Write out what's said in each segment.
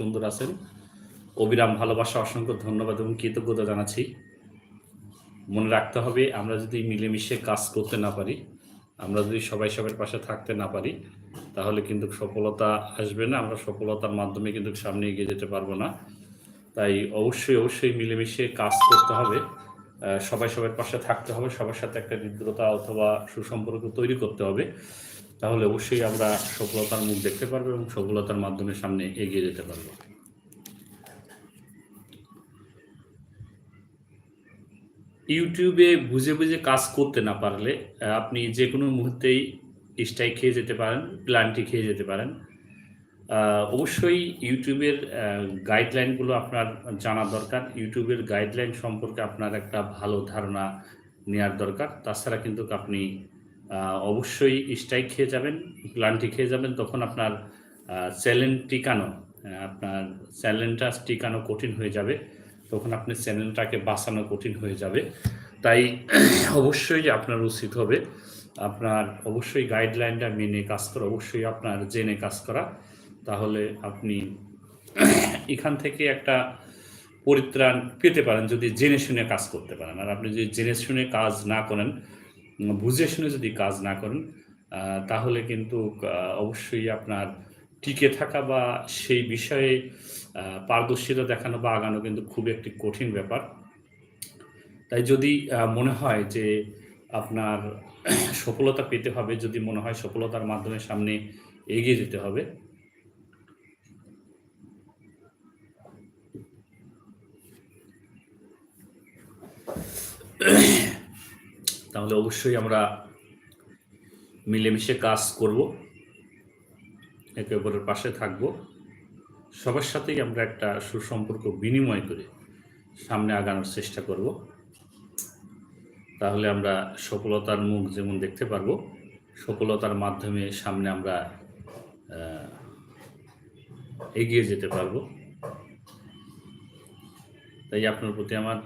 সুন্দর আছেন। অবিরাম ভালোবাসা, অসংখ্য ধন্যবাদ এবং কৃতজ্ঞতা জানাচ্ছি। মনে রাখতে হবে, আমরা যদি মিলেমিশে কাজ করতে না পারি, আমরা যদি সবাই সবার পাশে থাকতে না পারি, তাহলে কিন্তু সফলতা আসবে না। আমরা সফলতার মাধ্যমে কিন্তু সামনে এগিয়ে যেতে পারব না। তাই অবশ্যই অবশ্যই মিলেমিশে কাজ করতে হবে। সবাই সবার পাশে থাকতে হবে, সবার সাথে একটা হৃদ্রতা অথবা সুসম্পর্ক তৈরি করতে হবে। তাহলে অবশ্যই আমরা সফলতার মুখ দেখতে পারব এবং সফলতার মাধ্যমে সামনে এগিয়ে যেতে পারব। ইউটিউবে বুঝে বুঝে কাজ করতে না পারলে আপনি যে কোনো মুহূর্তেই স্ট্রাইক খেয়ে যেতে পারেন প্ল্যানটি খেয়ে যেতে পারেন। অবশ্যই ইউটিউবের গাইডলাইনগুলো আপনার জানা দরকার। ইউটিউবের গাইডলাইন সম্পর্কে আপনার একটা ভালো ধারণা নেওয়ার দরকার। তাছাড়া কিন্তু আপনি অবশ্যই স্ট্রাইক খেয়ে যাবেন প্ল্যানটি খেয়ে যাবেন, তখন আপনার চ্যালেঞ্জ টিকানো আপনার চ্যালেঞ্জটা টিকানো কঠিন হয়ে যাবে, তখন আপনি চ্যানেলটাকে বাঁচানো কঠিন হয়ে যাবে। তাই অবশ্যই আপনার উচিত হবে আপনার, অবশ্যই গাইডলাইনটা মেনে কাজ করা, অবশ্যই আপনার জেনে কাজ করা, তাহলে আপনি এখান থেকে একটা পরিত্রাণ পেতে পারেন যদি জেনে শুনে কাজ করতে পারেন। আর আপনি যদি জেনে শুনে কাজ না করেন বুঝে শুনে যদি কাজ না করেন তাহলে কিন্তু অবশ্যই আপনার টিকে থাকা বা সেই বিষয়ে পারদর্শিতা দেখানো বা আগানো কিন্তু খুব একটি কঠিন ব্যাপার। তাই যদি মনে হয় যে আপনার সফলতা পেতে হবে, যদি মনে হয় সফলতার মাধ্যমে সামনে এগিয়ে যেতে হবে। তাহলে অবশ্যই আমরা মিলেমিশে কাজ করব। একে অপরের পাশে থাকব। সবার সাথেই আমরা একটা সুসম্পর্ক বিনিময় করে সামনে আগানোর চেষ্টা করব। তাহলে আমরা সফলতার মুখ যেমন দেখতে পারব, সফলতার মাধ্যমে সামনে আমরা এগিয়ে যেতে পারব। তাই আপনার প্রতি আমার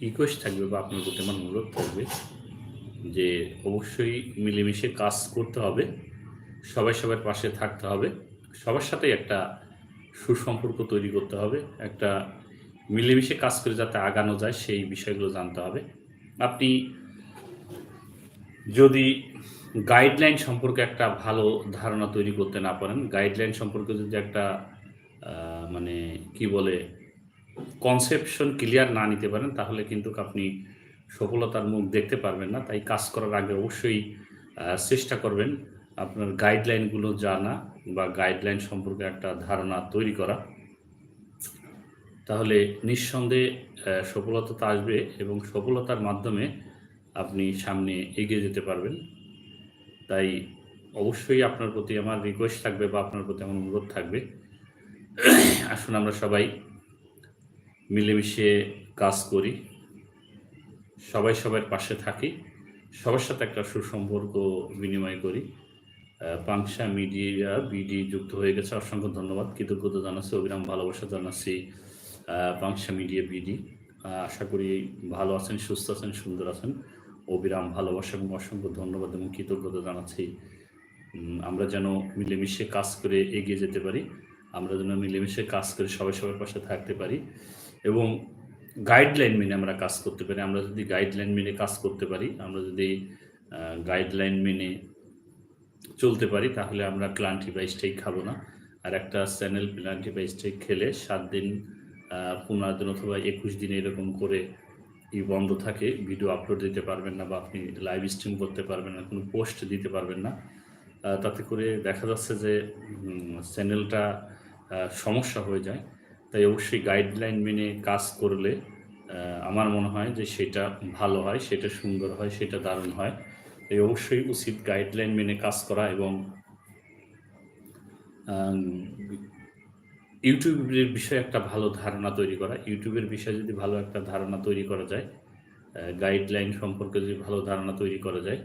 রিকোয়েস্ট থাকবে বা আপনার প্রতি আমার অনুরোধ থাকবে যে অবশ্যই মিলেমিশে কাজ করতে হবে, সবাই সবার পাশে থাকতে হবে, সবার সাথে একটা সুসম্পর্ক তৈরি করতে হবে, একটা মিলেমিশে কাজ করে যাতে আগানো যায় সেই বিষয়গুলো জানতে হবে। আপনি যদি গাইডলাইন সম্পর্কে একটা ভালো ধারণা তৈরি করতে না পারেন, গাইডলাইন সম্পর্কে যদি একটা মানে কি বলে কনসেপশন ক্লিয়ার না নিতে পারেন, তাহলে কিন্তু আপনি সফলতার মুখ দেখতে পারবেন না, তাই কাজ করার আগে অবশ্যই চেষ্টা করবেন আপনার গাইডলাইনগুলো জানা বা গাইডলাইন সম্পর্কে একটা ধারণা তৈরি করা। তাহলে নিঃসন্দেহে সফলতা তো আসবে এবং সফলতার মাধ্যমে আপনি সামনে এগিয়ে যেতে পারবেন। তাই অবশ্যই আপনার প্রতি আমার রিকোয়েস্ট থাকবে বা আপনার প্রতি আমার অনুরোধ থাকবে। আসুন আমরা সবাই মিলেমিশে কাজ করি। সবাই সবার পাশে থাকি। সবার সাথে একটা সুসম্পর্ক বিনিময় করি। পাংশা মিডিয়া, বিডি যুক্ত হয়ে গেছে। অসংখ্য ধন্যবাদ। কৃতজ্ঞতা জানাচ্ছি অবিরাম ভালোবাসা জানাচ্ছি পাংশা মিডিয়া, বিডি। আশা করি ভালো আছেন, সুস্থ আছেন, সুন্দর আছেন। অবিরাম ভালোবাসা এবং অসংখ্য ধন্যবাদ এবং কৃতজ্ঞতা জানাচ্ছি। আমরা যেন মিলেমিশে কাজ করে এগিয়ে যেতে পারি। আমরা যেন মিলেমিশে কাজ করে সবাই সবার পাশে থাকতে পারি। এবং গাইডলাইন মেনে আমরা কাজ করতে পারি। আমরা যদি গাইডলাইন মেনে কাজ করতে পারি, আমরা যদি গাইডলাইন মেনে চলতে পারি, তাহলে আমরা ক্লান্টি বা স্টেক খাব না। আর একটা চ্যানেল প্লান্টি বা স্টেক খেলে সাত দিন পনেরো দিন অথবা একুশ দিন এরকম করে ই বন্ধ থাকে। ভিডিও আপলোড দিতে পারবেন না বা আপনি লাইভ স্ট্রিম করতে পারবেন না, কোনো পোস্ট দিতে পারবেন না। তাতে করে দেখা যাচ্ছে যে চ্যানেলটা সমস্যা হয়ে যায়। তাই অবশ্যই গাইডলাইন মেনে কাজ করলে আমার মনে হয় যে সেটা ভালো হয়, সেটা সুন্দর হয়, সেটা দারুণ হয়। তাই অবশ্যই উচিত গাইডলাইন মেনে কাজ করা এবং ইউটিউবের বিষয়ে একটা ভালো ধারণা তৈরি করা। ইউটিউবের বিষয়ে যদি ভালো একটা ধারণা তৈরি করা যায় গাইডলাইন সম্পর্কে যদি ভালো ধারণা তৈরি করা যায়,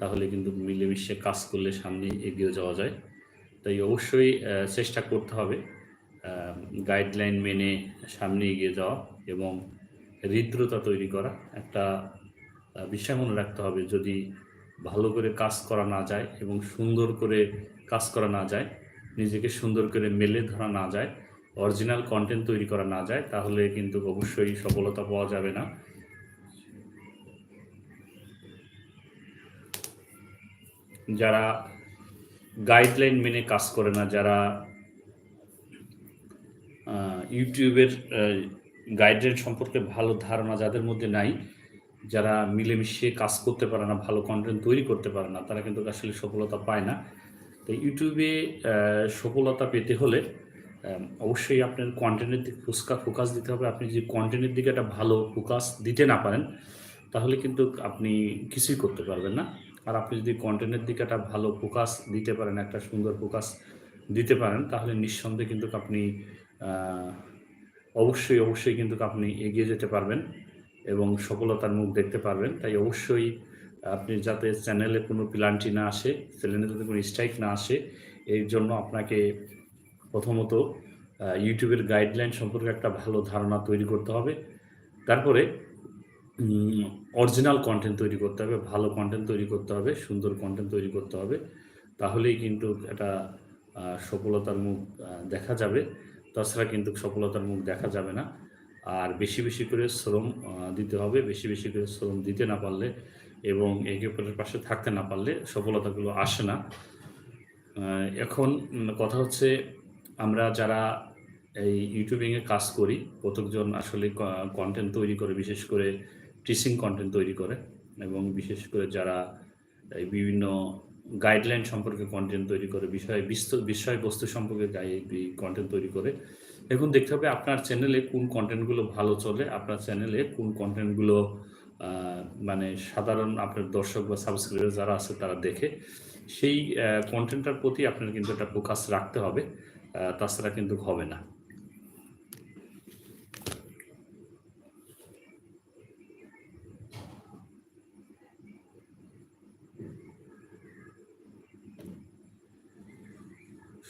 তাহলে কিন্তু মিলেমিশে কাজ করলে সামনে এগিয়ে যাওয়া যায়। তাই অবশ্যই চেষ্টা করতে হবে। গাইডলাইন মেনে সামনে এগিয়ে যাওয়া এবং হৃদ্রতা তৈরি করা একটা বিষয় মনে রাখতে হবে যদি ভালো করে কাজ করা না যায় এবং সুন্দর করে কাজ করা না যায়, নিজেকে সুন্দর করে মেলে ধরা না যায় অরিজিনাল কন্টেন্ট তৈরি করা না যায়, তাহলে কিন্তু অবশ্যই সফলতা পাওয়া যাবে না। যারা গাইডলাইন মেনে কাজ করে না, যারা ইউটিউবের গাইডলাইন সম্পর্কে ভালো ধারণা যাদের মধ্যে নাই, যারা মিলেমিশে কাজ করতে পারে না, ভালো কন্টেন্ট তৈরি করতে পারে না, তারা কিন্তু আসলে সফলতা পায় না। তো ইউটিউবে সফলতা পেতে হলে অবশ্যই আপনার কন্টেন্টের দিকে ফুসকা ফোকাস দিতে হবে। আপনি যদি কন্টেন্টের দিকে একটা ভালো ফোকাস দিতে না পারেন, তাহলে কিন্তু আপনি কিছুই করতে পারবেন না। আর আপনি যদি কন্টেন্টের দিকে একটা ভালো ফোকাস দিতে পারেন, একটা সুন্দর ফোকাস দিতে পারেন, তাহলে নিঃসন্দেহে কিন্তু আপনি অবশ্যই অবশ্যই কিন্তু আপনি এগিয়ে যেতে পারবেন এবং সফলতার মুখ দেখতে পারবেন। তাই অবশ্যই আপনি যাতে চ্যানেলে কোনো প্লান্টি না আসে, চ্যানেলে কোনো স্ট্রাইক না আসে, এর জন্য আপনাকে প্রথমত ইউটিউবের গাইডলাইন সম্পর্কে একটা ভালো ধারণা তৈরি করতে হবে। তারপরে অরিজিনাল কন্টেন্ট তৈরি করতে হবে, ভালো কন্টেন্ট তৈরি করতে হবে, সুন্দর কন্টেন্ট তৈরি করতে হবে। তাহলেই কিন্তু একটা সফলতার মুখ দেখা যাবে। তাছাড়া কিন্তু সফলতার মুখ দেখা যাবে না। আর বেশি বেশি করে শ্রম দিতে হবে, বেশি বেশি করে শ্রম দিতে না পারলে এবং একে অপরের পাশে থাকতে না পারলে সফলতাগুলো আসে না। এখন কথা হচ্ছে আমরা যারা এই ইউটিউবিংয়ে কাজ করি, কতকজন আসলে কন্টেন্ট তৈরি করে, বিশেষ করে টিচিং কন্টেন্ট তৈরি করে এবং বিশেষ করে যারা এই বিভিন্ন গাইডলাইন সম্পর্কে কন্টেন্ট তৈরি করে, বিষয় বিস্ত- বিষয়বস্তু সম্পর্কে কন্টেন্ট তৈরি করে। এখন দেখতে হবে আপনার চ্যানেলে কোন কন্টেন্টগুলো ভালো চলে, আপনার চ্যানেলে কোন কন্টেন্টগুলো মানে সাধারণ আপনার দর্শক বা সাবস্ক্রাইবার যারা আছে তারা দেখে। সেই কন্টেন্টটার প্রতি আপনার কিন্তু একটা ফোকাস রাখতে হবে তাছাড়া কিন্তু হবে না।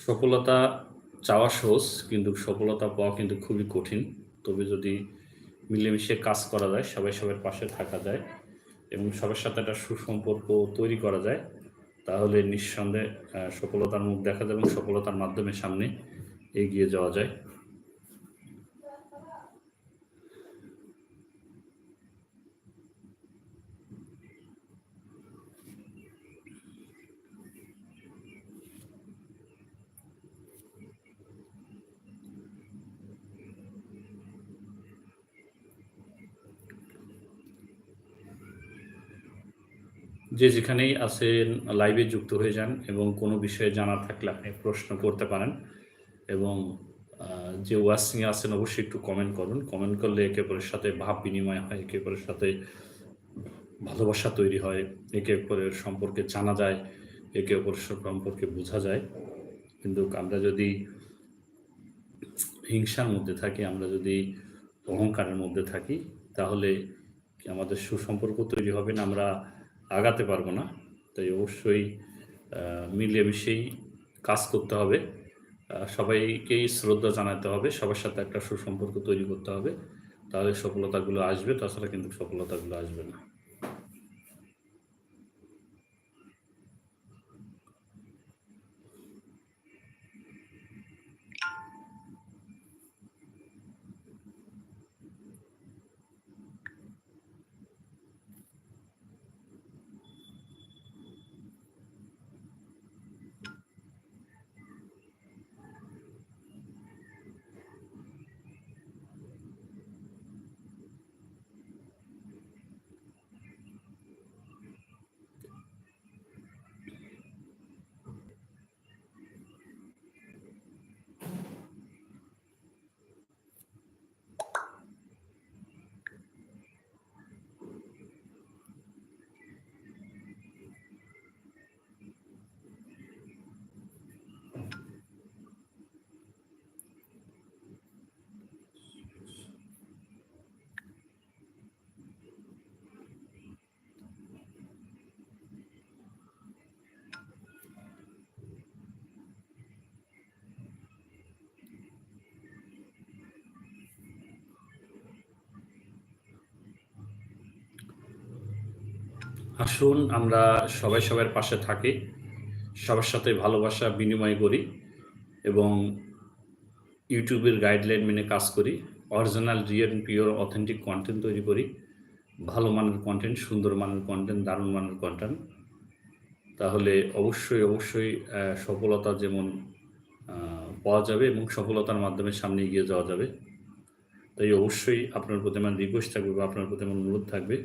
সফলতা চাওয়া সহজ, কিন্তু সফলতা পাওয়া কিন্তু খুবই কঠিন। তবে যদি মিলেমিশে কাজ করা যায়, সবাই সবার পাশে থাকা যায় এবং সবার সাথে একটা সুসম্পর্ক তৈরি করা যায়, তাহলে নিঃসন্দেহে সফলতার মুখ দেখা যায় এবং সফলতার মাধ্যমে সামনে এগিয়ে যাওয়া যায়। যে যেখানেই আছেন লাইভে যুক্ত হয়ে যান এবং কোনো বিষয়ে জানার থাকলে আপনি প্রশ্ন করতে পারেন এবং যে ওয়াচিংয়ে আছেন অবশ্যই একটু কমেন্ট করুন। কমেন্ট করলে একে অপরের সাথে ভাব বিনিময় হয়, একে অপরের সাথে ভালোবাসা তৈরি হয়, একে অপরের সম্পর্কে জানা যায়, একে অপরের সম্পর্কে বোঝা যায়। কিন্তু আমরা যদি হিংসার মধ্যে থাকি, আমরা যদি অহংকারের মধ্যে থাকি, তাহলে আমাদের সুসম্পর্ক তৈরি হবে না? আমরা আগাতে পারব না। তাই অবশ্যই মিলেমিশেই কাজ করতে হবে। সবাইকেই শ্রদ্ধা জানাতে হবে, সবার সাথে একটা সুসম্পর্ক তৈরি করতে হবে। তাহলে সফলতাগুলো আসবে, তাছাড়া কিন্তু সফলতাগুলো আসবে না। আসুন, আমরা সবাই সবার পাশে থাকি, সবার সাথে ভালোবাসা বিনিময় করি এবং ইউটিউবের গাইডলাইন মেনে কাজ করি, original real pure authentic content তৈরি করি, ভালো মানের কন্টেন্ট সুন্দর মানের কন্টেন্ট দারুণ মানের কন্টেন্ট তাহলে অবশ্যই অবশ্যই সফলতা যেমন পাওয়া যাবে এবং সফলতার মাধ্যমে সামনে এগিয়ে যাওয়া যাবে। তাই অবশ্যই আপনার প্রতি আমার রিকোয়েস্ট থাকবে বা আপনার প্রতি আমার অনুরোধ থাকবে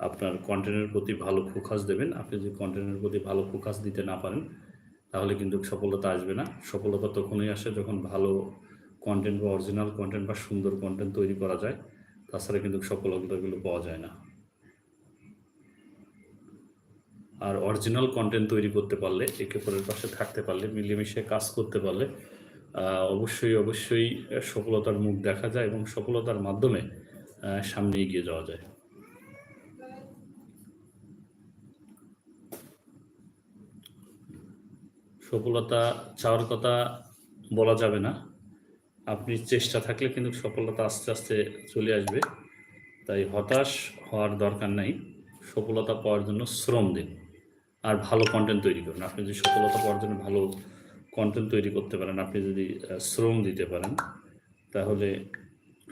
আপনার কন্টেন্টের প্রতি ভালো ফোকাস দেবেন। আপনি যদি কন্টেন্টের প্রতি ভালো ফোকাস দিতে না পারেন, তাহলে কিন্তু সফলতা আসবে না। সফলতা তখনই আসে যখন ভালো কন্টেন্ট বা অরিজিনাল কন্টেন্ট বা সুন্দর কন্টেন্ট তৈরি করা যায়। তাছাড়া কিন্তু সফলতাগুলো পাওয়া যায় না। আর অরিজিনাল কন্টেন্ট তৈরি করতে পারলে, একে অপরের পাশে থাকতে পারলে, মিলেমিশে কাজ করতে পারলে অবশ্যই অবশ্যই সফলতার মুখ দেখা যায় এবং সফলতার মাধ্যমে সামনে এগিয়ে যাওয়া যায়। সফলতা চাওয়ার কথা বলা যাবে না। আপনি চেষ্টা থাকলে কিন্তু সফলতা আস্তে আস্তে চলে আসবে। তাই হতাশ হওয়ার দরকার নাই। সফলতা পাওয়ার জন্য শ্রম দিন। আর ভালো কন্টেন্ট তৈরি করুন। আপনি যদি সফলতা পাওয়ার জন্য ভালো কন্টেন্ট তৈরি করতে পারেন, আপনি যদি শ্রম দিতে পারেন, তাহলে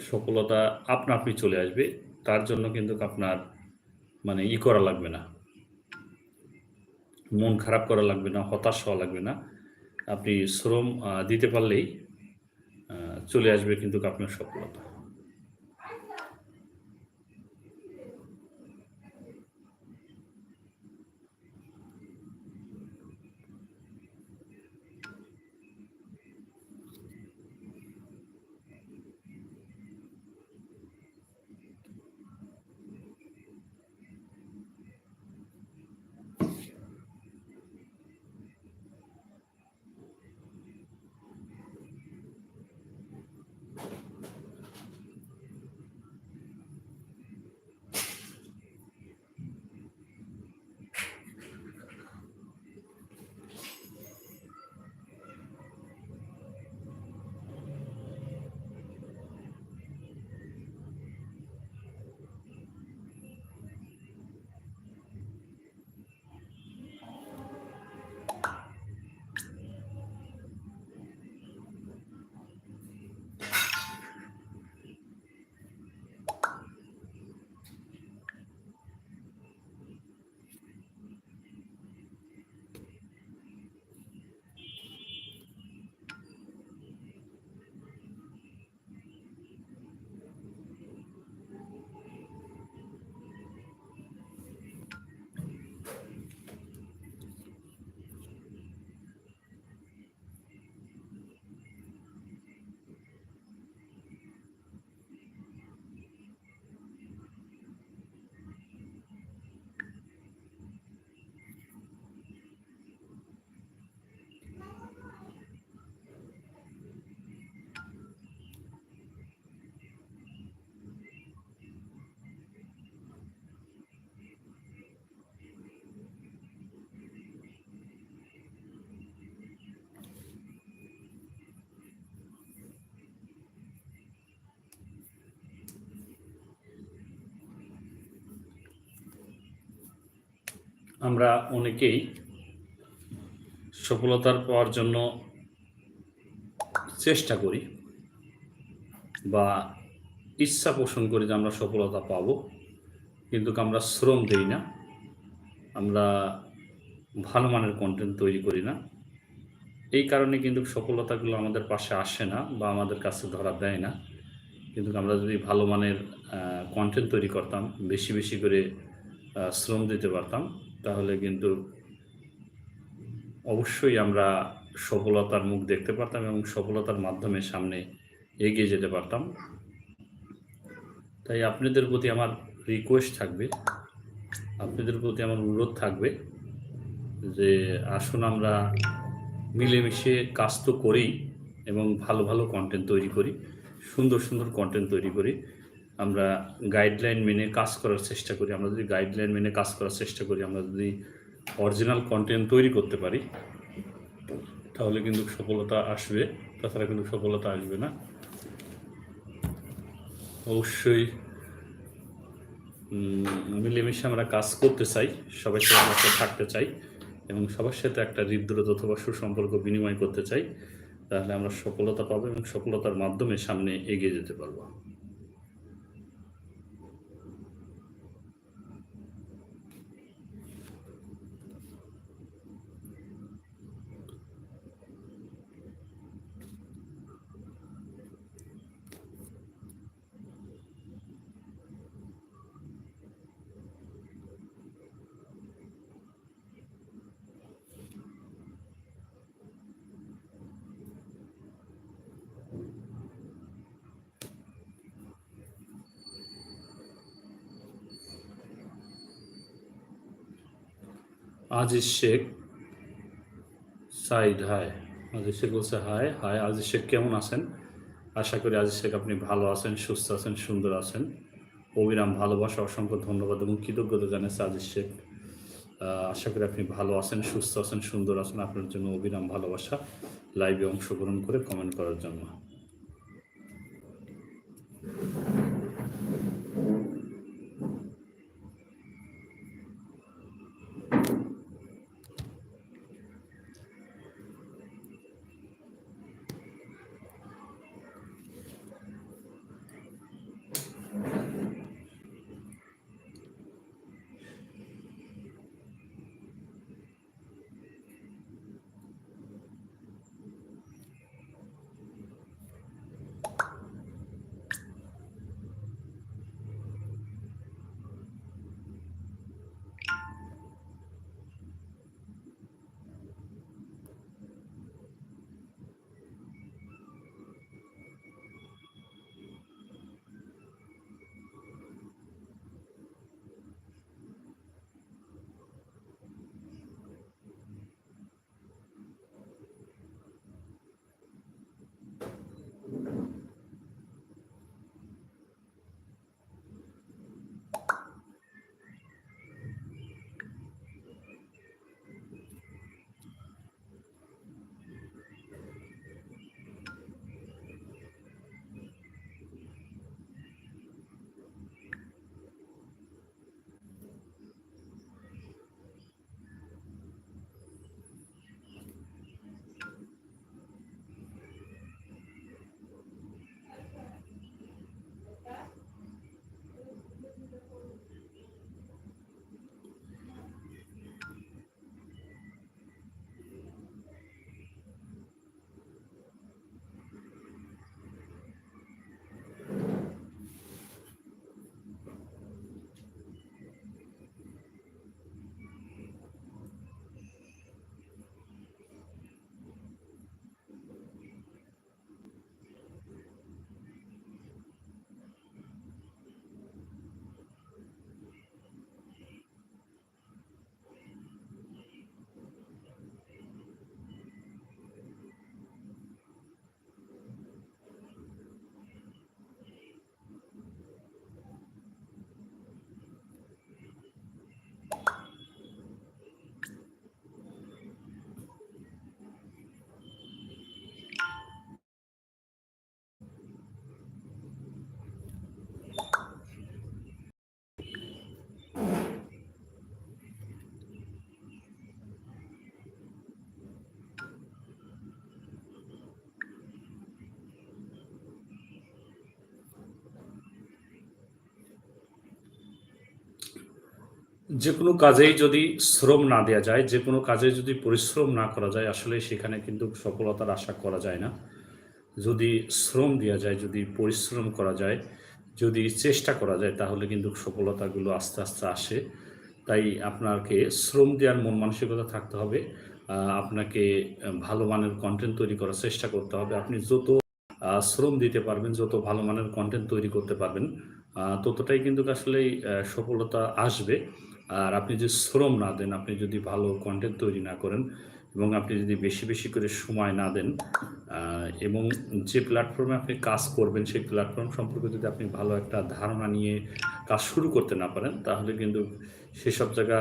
সফলতা আপনা আপনি চলে আসবে। তার জন্য কিন্তু আপনার মানে ই করা লাগবে না। মন খারাপ করা লাগবে না, হতাশ হওয়া লাগবে না। আপনি শ্রম দিতে পারলেই চলে আসবে কিন্তু আপনার সফলতা। আমরা অনেকেই সফলতার পাওয়ার জন্য চেষ্টা করি বা ইচ্ছা পোষণ করি যে আমরা সফলতা পাব, কিন্তু আমরা শ্রম দেই না, আমরা ভালো মানের কন্টেন্ট তৈরি করি না। এই কারণে কিন্তু সফলতাগুলো আমাদের পাশে আসে না বা আমাদের কাছে ধরা দেয় না। কিন্তু আমরা যদি ভালো মানের কন্টেন্ট তৈরি করতাম, বেশি বেশি করে শ্রম দিতে পারতাম তাহলে কিন্তু অবশ্যই আমরা সফলতার মুখ দেখতে পারতাম এবং সফলতার মাধ্যমে সামনে এগিয়ে যেতে পারতাম। তাই আপনাদের প্রতি আমার রিকোয়েস্ট থাকবে, আপনাদের প্রতি আমার অনুরোধ থাকবে যে আসুন আমরা মিলেমিশে কাজ তো করি এবং ভালো ভালো কন্টেন্ট তৈরি করি, সুন্দর সুন্দর কন্টেন্ট তৈরি করি। আমরা গাইডলাইন মেনে কাজ করার চেষ্টা করি, আমরা যদি গাইডলাইন মেনে কাজ করার চেষ্টা করি, আমরা যদি অরিজিনাল কন্টেন্ট তৈরি করতে পারি, তাহলে কিন্তু সফলতা আসবে, তাছাড়া কিন্তু সফলতা আসবে না। অবশ্যই মিলেমিশে আমরা কাজ করতে চাই সবাই সাথে আমরা থাকতে চাই, এবং সবার সাথে একটা হৃদ্রতা অথবা সুসম্পর্ক বিনিময় করতে চাই, তাহলে আমরা সফলতা পাবো এবং সফলতার মাধ্যমে সামনে এগিয়ে যেতে পারব। আজিজ শেখ সাইড হায় আজিজ শেখ বলছে হায় হায় আজিজ শেখ কেমন আছেন? আশা করি আজিজ শেখ আপনি ভালো আছেন, সুস্থ আছেন, সুন্দর আছেন। অবিরাম ভালোবাসা, অসংখ্য ধন্যবাদ এবং কৃতজ্ঞতা জানাচ্ছে আজিজ শেখ। আশা করি আপনি ভালো আছেন, সুস্থ আছেন, সুন্দর আছেন। আপনার জন্য অবিরাম ভালোবাসা। লাইভে অংশগ্রহণ করে কমেন্ট করার জন্য। যে কোনো কাজেই যদি শ্রম না দেওয়া যায় যে কোনো কাজে যদি পরিশ্রম না করা যায় আসলে সেখানে কিন্তু সফলতার আশা করা যায় না। যদি শ্রম দেওয়া যায় যদি পরিশ্রম করা যায় যদি চেষ্টা করা যায় তাহলে কিন্তু সফলতাগুলো আস্তে আস্তে আসে। তাই আপনাকে শ্রম দেওয়ার মন মানসিকতা থাকতে হবে। আপনাকে ভালো মানের কন্টেন্ট তৈরি করার চেষ্টা করতে হবে। আপনি যত শ্রম দিতে পারবেন যত ভালো মানের কন্টেন্ট তৈরি করতে পারবেন ততটাই কিন্তু আসলেই আহ, সফলতা আসবে। আর আপনি যদি শ্রম না দেন, আপনি যদি ভালো কন্টেন্ট তৈরি না করেন এবং আপনি যদি বেশি বেশি করে সময় না দেন এবং যে প্ল্যাটফর্মে আপনি কাজ করবেন, সেই প্ল্যাটফর্ম সম্পর্কে যদি আপনি ভালো একটা ধারণা নিয়ে কাজ শুরু করতে না পারেন, তাহলে কিন্তু সেসব জায়গা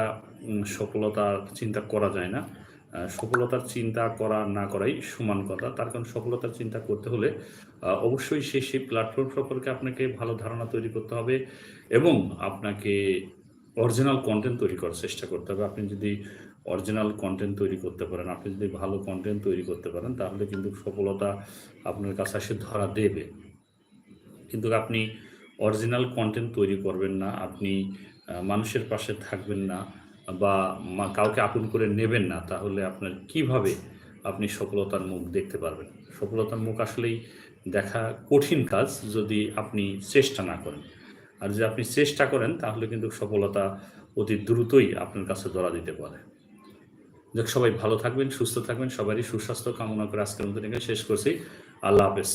সফলতার চিন্তা করা যায় না। সফলতার চিন্তা করা না করাই সমান কথা। তার কারণ সফলতার চিন্তা করতে হলে অবশ্যই সেই সেই প্ল্যাটফর্ম সম্পর্কে আপনাকে ভালো ধারণা তৈরি করতে হবে এবং আপনাকে অরিজিনাল কন্টেন্ট তৈরি করার চেষ্টা করতে হবে। আপনি যদি অরিজিনাল কন্টেন্ট তৈরি করতে পারেন, আপনি যদি ভালো কন্টেন্ট তৈরি করতে পারেন, তাহলে কিন্তু সফলতা আপনার কাছে এসে ধরা দেবে। কিন্তু আপনি অরিজিনাল কন্টেন্ট তৈরি করবেন না, আপনি মানুষের পাশে থাকবেন না বা কাউকে আপন করে নেবেন না, তাহলে আপনার কীভাবে আপনি সফলতার মুখ দেখতে পারবেন? সফলতার মুখ আসলেই দেখা কঠিন কাজ যদি আপনি চেষ্টা না করেন। আর যদি আপনি চেষ্টা করেন, তাহলে কিন্তু সফলতা অতি দ্রুতই আপনার কাছে ধরা দিতে পারে। যাক, সবাই ভালো থাকবেন, সুস্থ থাকবেন, সবারই সুস্বাস্থ্য কামনা করে আজকের মতো শেষ করছি। আল্লাহ হাফেজ।